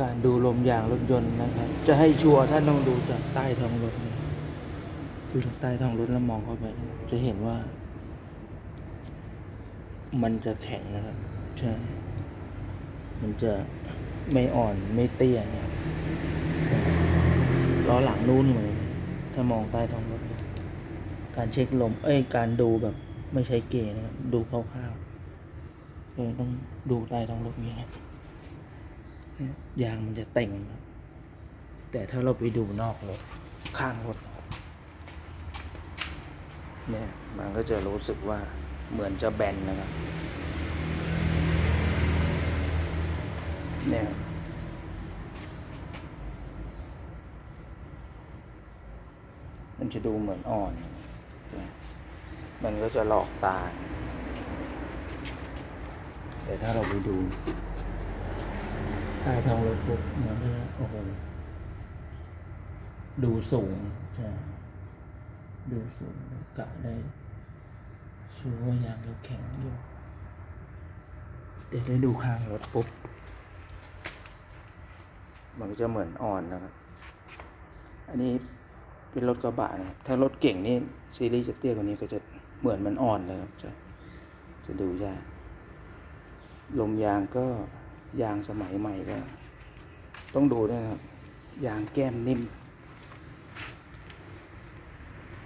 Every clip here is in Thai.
การดูลมยางรถยนต์นะครับ จะให้ชัวร์ท่านต้องดูจากใต้ท้องรถนะดูจากใต้ท้องรถแล้วมองเข้าไป จะเห็นว่า มันจะแข็งนะครับใช่มันจะไม่อ่อนไม่เตี้ยนะครับล้อหลังนู่นเลยถ้ามองใต้ท้องรถ การเช็คลม เอ้ย การดูแบบไม่ใช้เกณฑ์นะครับดูคร่าวๆเออต้องดูใต้ท้องรถอย่างนี้ครับ ยางมันจะเต่งแต่ถ้าเราไปดูนอกรถข้างรถเนี่ยมันก็จะรู้สึกว่าเหมือนจะแบนนะครับเนี่ยมันจะดูเหมือนอ่อน มันก็จะหลอกตา แต่ถ้าเราไปดู ใต้ท้องรถปุ๊บมันก็โอ้โหดูสูงใช่ดูสูงกะได้ชัวร์ว่ายางเราแข็งอยู่แต่ได้ดูข้างรถปุ๊บ มันก็จะเหมือนอ่อนนะครับ อันนี้เป็นรถกระบะนะครับ ถ้ารถเก่งนี่ซีรีส์จะเตี้ยกว่านี้ก็จะเหมือนมันอ่อนเลยครับจะจะดูยากลมยางก็ ยางสมัยใหม่ก็ต้องดูด้วยนะครับ ยางแก้มนิ่ม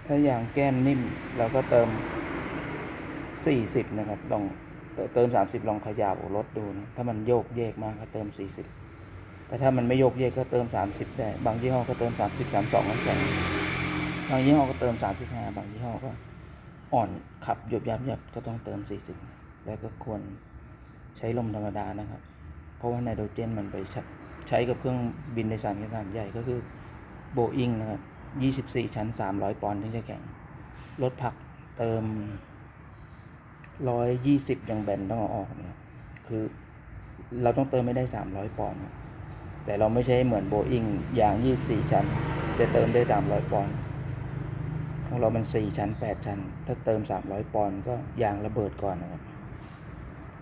ถ้ายางแก้มนิ่มเราก็เติม 40 นะครับ ลองเติม 30 ลองขยาวรถดูนะ ถ้ามันโยกเยกมากก็เติม 40 แต่ถ้ามันไม่โยกเยกก็เติม 30 ได้ บางยี่ห้อก็เติม 30 32นั่นแหละบางยี่ห้อก็เติม 35 บางยี่ห้อก็อ่อนขับหยบยับยับก็ต้องเติม 40 แล้วก็ควรใช้ลมธรรมดานะครับ เพราะว่าไนโตรเจนมันไปใช้ใชกับเครื่องบินโดยสารขนาดใหญ่ก็คือโบอิงนะครับ 24 ชั้น 300 ปอนด์ถึงจะแข็ง รถผักเติม 120 ยังแบนต้องเอาออกเนี่ยคือเราต้องเติมไม่ได้ 300 ปอนด์แต่เราไม่ใช่เหมือนโบอิงอย่าง 24 ชั้น จะเติมได้ 300 ปอนด์ของเรามัน 4 ชั้น 8 ชั้น ถ้าเติม 300 ปอนด์ก็ยางระเบิดก่อนนะครับ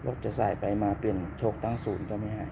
รถจะใส่ไปมาเปลี่ยนโชคตั้งศูนย์ก็ไม่หาย